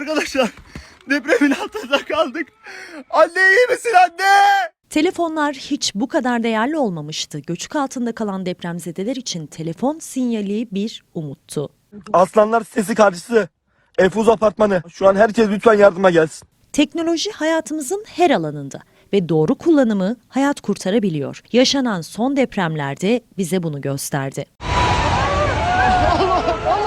Arkadaşlar depremin altında kaldık. Anne iyi misin anne? Telefonlar hiç bu kadar değerli olmamıştı. Göçük altında kalan depremzedeler için telefon sinyali bir umuttu. Aslanlar sesi karşısı. Efuz apartmanı. Şu an herkes lütfen yardıma gelsin. Teknoloji hayatımızın her alanında ve doğru kullanımı hayat kurtarabiliyor. Yaşanan son depremlerde bize bunu gösterdi.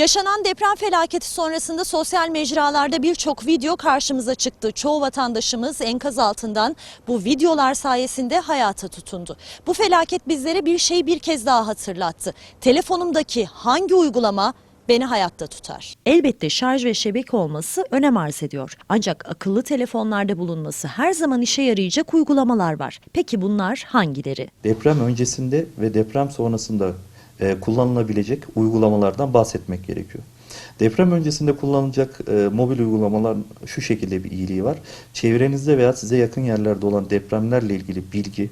Yaşanan deprem felaketi sonrasında sosyal mecralarda birçok video karşımıza çıktı. Çoğu vatandaşımız enkaz altından bu videolar sayesinde hayata tutundu. Bu felaket bizlere bir şey bir kez daha hatırlattı. Telefonumdaki hangi uygulama beni hayatta tutar. Elbette şarj ve şebeke olması önem arz ediyor. Ancak akıllı telefonlarda bulunması her zaman işe yarayacak uygulamalar var. Peki bunlar hangileri? deprem öncesinde ve deprem sonrasında e, kullanılabilecek uygulamalardan bahsetmek gerekiyor. Deprem öncesinde kullanılacak e, mobil uygulamalar şu şekilde bir iyiliği var. Çevrenizde veya size yakın yerlerde olan depremlerle ilgili bilgi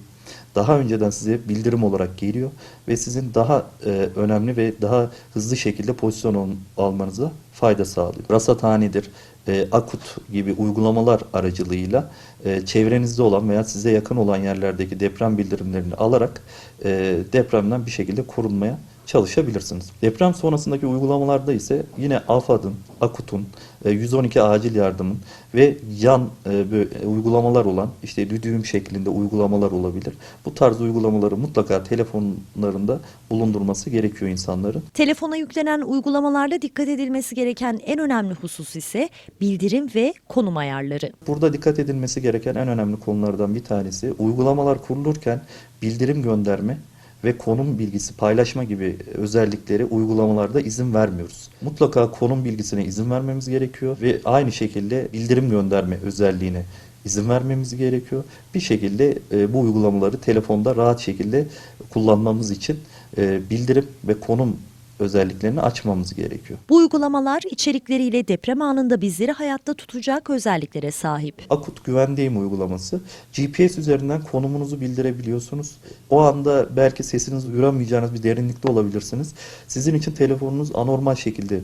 daha önceden size bildirim olarak geliyor ve sizin daha e, önemli ve daha hızlı şekilde pozisyon al- almanıza fayda sağlıyor. Rasathanedir, e, Akut gibi uygulamalar aracılığıyla e, çevrenizde olan veya size yakın olan yerlerdeki deprem bildirimlerini alarak e, depremden bir şekilde korunmaya çalışabilirsiniz. Deprem sonrasındaki uygulamalarda ise yine AFAD'ın, AKUT'un, e, 112 acil yardımın ve yan e, böyle uygulamalar olan işte düdüğüm şeklinde uygulamalar olabilir. Bu tarz uygulamaları mutlaka telefonlarında bulundurması gerekiyor insanların. Telefona yüklenen uygulamalarda dikkat edilmesi gereken en önemli husus ise bildirim ve konum ayarları. Burada dikkat edilmesi gereken en önemli konulardan bir tanesi uygulamalar kurulurken bildirim gönderme ve konum bilgisi paylaşma gibi özellikleri uygulamalarda izin vermiyoruz. Mutlaka konum bilgisine izin vermemiz gerekiyor ve aynı şekilde bildirim gönderme özelliğine izin vermemiz gerekiyor. Bir şekilde e, bu uygulamaları telefonda rahat şekilde kullanmamız için e, bildirim ve konum özelliklerini açmamız gerekiyor. Bu uygulamalar içerikleriyle deprem anında bizleri hayatta tutacak özelliklere sahip. Akut güvendeyim uygulaması. GPS üzerinden konumunuzu bildirebiliyorsunuz. O anda belki sesinizi duyuramayacağınız bir derinlikte olabilirsiniz. Sizin için telefonunuz anormal şekilde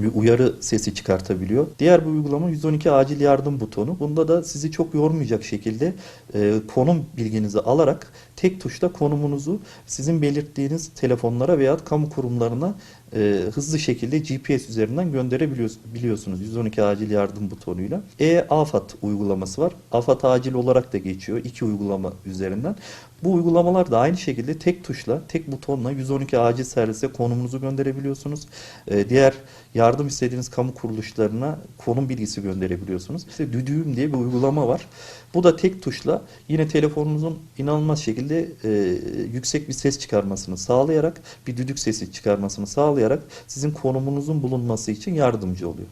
bir uyarı sesi çıkartabiliyor. Diğer bir uygulama 112 acil yardım butonu. Bunda da sizi çok yormayacak şekilde e, konum bilginizi alarak tek tuşla konumunuzu sizin belirttiğiniz telefonlara veya kamu kurumlarına e, hızlı şekilde GPS üzerinden gönderebiliyorsunuz 112 acil yardım butonuyla. E-AFAD uygulaması var. AFAD acil olarak da geçiyor iki uygulama üzerinden. Bu uygulamalar da aynı şekilde tek tuşla, tek butonla 112 acil servise konumunuzu gönderebiliyorsunuz. E, diğer yardım istediğiniz kamu kuruluşlarına konum bilgisi gönderebiliyorsunuz. İşte Düdüğüm diye bir uygulama var. Bu da tek tuşla yine telefonunuzun inanılmaz şekilde e, yüksek bir ses çıkarmasını sağlayarak, bir düdük sesi çıkarmasını sağlayarak sizin konumunuzun bulunması için yardımcı oluyor.